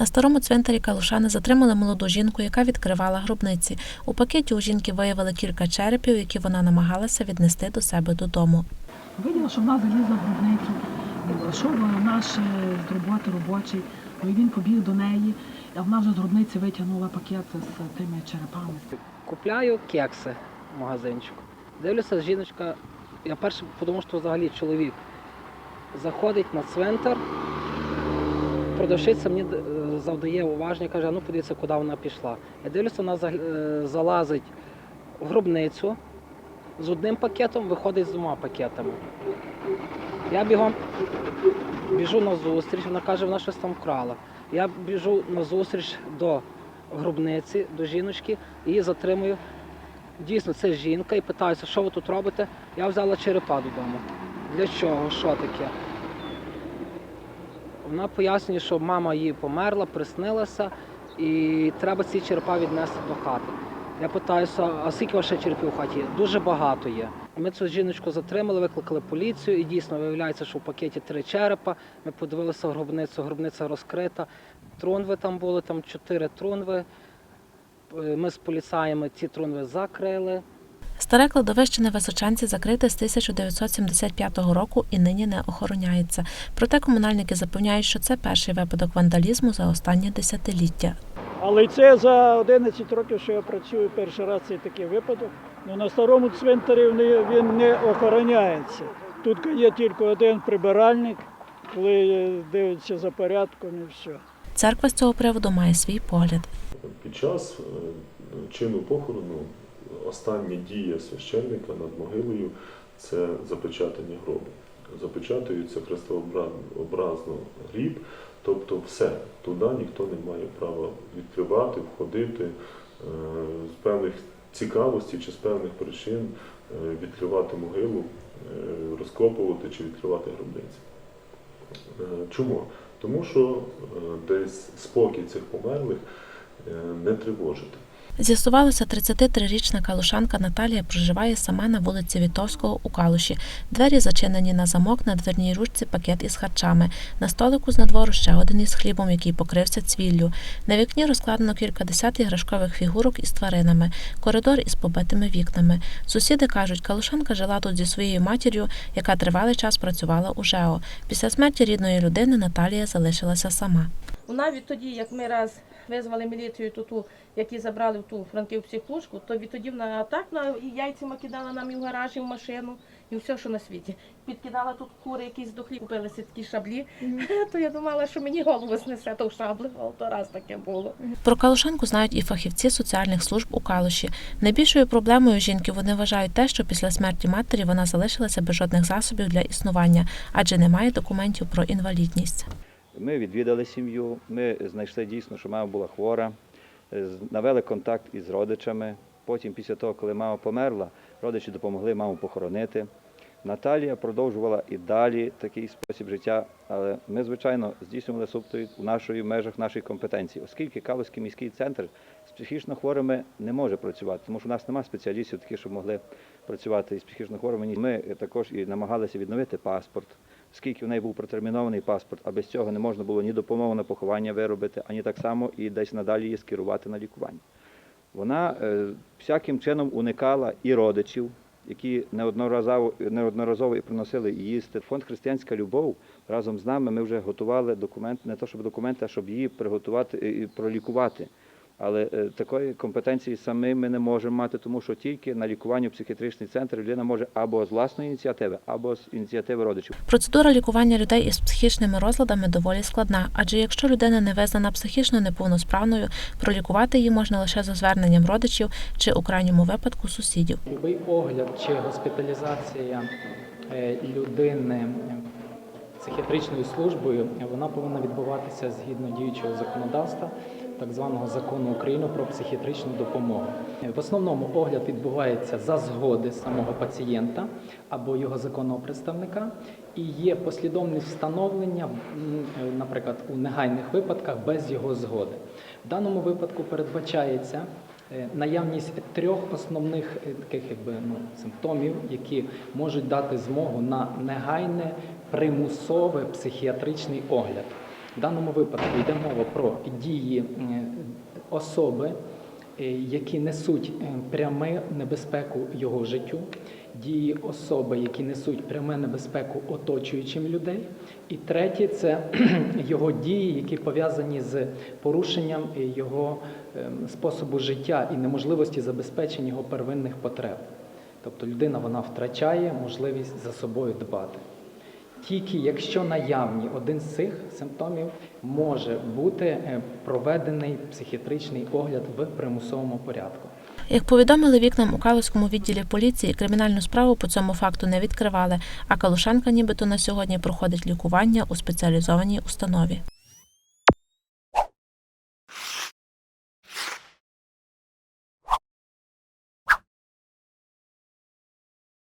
На старому цвинтарі Калушани затримали молоду жінку, яка відкривала гробниці. У пакеті у жінки виявили кілька черепів, які вона намагалася віднести до себе додому. Виділа, що вона залізла в гробницю, йшов наш з роботи робочий, ну і він побіг до неї, а вона вже з гробниці витягнула пакет з тими черепами. Купляю кекси в магазинчику. Дивлюся, жіночка, я перше подумав, що взагалі чоловік заходить на цвинтар, продавщиця мені е, завдає уваження, каже, ну подивіться, куди вона пішла. Я дивлюся, вона е, залазить в гробницю з одним пакетом, виходить з двома пакетами. Я бігом біжу на зустріч, вона каже, вона щось там вкрала. Я біжу на зустріч до гробниці, до жіночки, і затримую. Дійсно, це жінка, і питаюся, що ви тут робите. Я взяла черепа додому. Для чого? Що таке? Вона пояснює, що мама її померла, приснилася, і треба ці черепа віднести до хати. Я питаюся, а скільки ще черепів у хаті? Дуже багато є. Ми цю жіночку затримали, викликали поліцію, і дійсно виявляється, що в пакеті три черепа. Ми подивилися гробницю, гробниця розкрита. Трунви там були, там чотири трунви. Е, Ми з поліцаями ці трунви закрили. Старе кладовище на Височанці закрите з 1975 року і нині не охороняється. Проте комунальники запевняють, що це перший випадок вандалізму за останнє десятиліття. Але це за 11 років, що я працюю, перший раз цей такий випадок. Ну, на старому цвинтарі він не охороняється. Тут є тільки один прибиральник, коли е, дивиться за порядком і все. Церква з цього приводу має свій погляд. Під час е, чину похорону остання дія священника над могилою це запечатання гробу. Запечатується хрестообразно гріб, тобто все. Туди ніхто не має права відкривати, входити е, з певних цікавостей чи з певних причин е, відкривати могилу, е, розкопувати чи відкривати гробниці. Чому? Тому що десь спокій цих померлих не тривожити. З'ясувалося, 33-річна калушанка Наталія проживає сама на вулиці Вітовського у Калуші. Двері зачинені на замок, на дверній ручці пакет із харчами. На столику з надвору ще один із хлібом, який покрився цвіллю. На вікні розкладено кількадесят іграшкових фігурок із тваринами, коридор із побитими вікнами. Сусіди кажуть, калушанка жила тут зі своєю матір'ю, яка тривалий час працювала у ЖЕО. Після смерті рідної людини Наталія залишилася сама. Навіть тоді, як ми раз визвали міліцію ту, ту які забрали в ту франків психушку, то відтоді вона так на і яйцями кидала нам і в гараж, і в машину, і все, що на світі. Підкидала тут кури, якісь дохлі, купилися такі шаблі. То я думала, що мені голову знесе то в шаблі, але то раз таке було. Про Калушанку знають і фахівці соціальних служб у Калуші. Найбільшою проблемою жінки вони вважають те, що після смерті матері вона залишилася без жодних засобів для існування, адже немає документів про інвалідність. Ми відвідали сім'ю, ми знайшли дійсно, що мама була хвора, е, навели контакт із родичами. Потім, після того, коли мама померла, родичі допомогли маму похоронити. Наталія продовжувала і далі такий спосіб життя, але ми, звичайно, здійснювали субтою в нашої в межах нашої компетенції, оскільки Калузький міський центр з психічно хворими не може працювати, тому що у нас немає спеціалістів, такі, щоб могли працювати із психічно хворими. Ми також і намагалися відновити паспорт, оскільки в неї був протермінований паспорт, а без цього не можна було ні допомогу на поховання виробити, ані так само і десь надалі її скерувати на лікування. Вона е, всяким чином уникала і родичів, які неодноразово, неодноразово і приносили їсти. Фонд Християнська любов разом з нами ми вже готували документ, не то щоб документи, а щоб її приготувати і пролікувати. Але е, такої компетенції самі ми не можемо мати, тому що тільки на лікуванні в психіатричний центр людина може або з власної ініціативи, або з ініціативи родичів. Процедура лікування людей із психічними розладами доволі складна, адже якщо людина не визнана психічно неповносправною, пролікувати її можна лише за зверненням родичів чи у крайньому випадку сусідів. Любий огляд чи госпіталізація е, людини психіатричною службою вона повинна відбуватися згідно діючого законодавства, так званого закону України про психіатричну допомогу. Е, В основному огляд відбувається за згоди самого пацієнта або його законного представника, і є послідовність встановлення, е, наприклад, у негайних випадках без його згоди. В даному випадку передбачається Е, наявність трьох основних таких якби ну симптомів, які можуть дати змогу на негайне примусовий психіатричний огляд. В даному випадку йде мова про дії е, особи, е, які несуть е, пряме небезпеку його життю, дії особи, які несуть пряме небезпеку оточуючим людей. І третє це його дії, які пов'язані з порушенням його способу життя і неможливості забезпечення його первинних потреб. Тобто людина вона втрачає можливість за собою дбати. Тільки якщо наявні один з цих симптомів може бути е, проведений психіатричний огляд в примусовому порядку. Як повідомили вікнам у Калуському відділі поліції, кримінальну справу по цьому факту не відкривали, а Калушенка, нібито на сьогодні проходить лікування у спеціалізованій установі.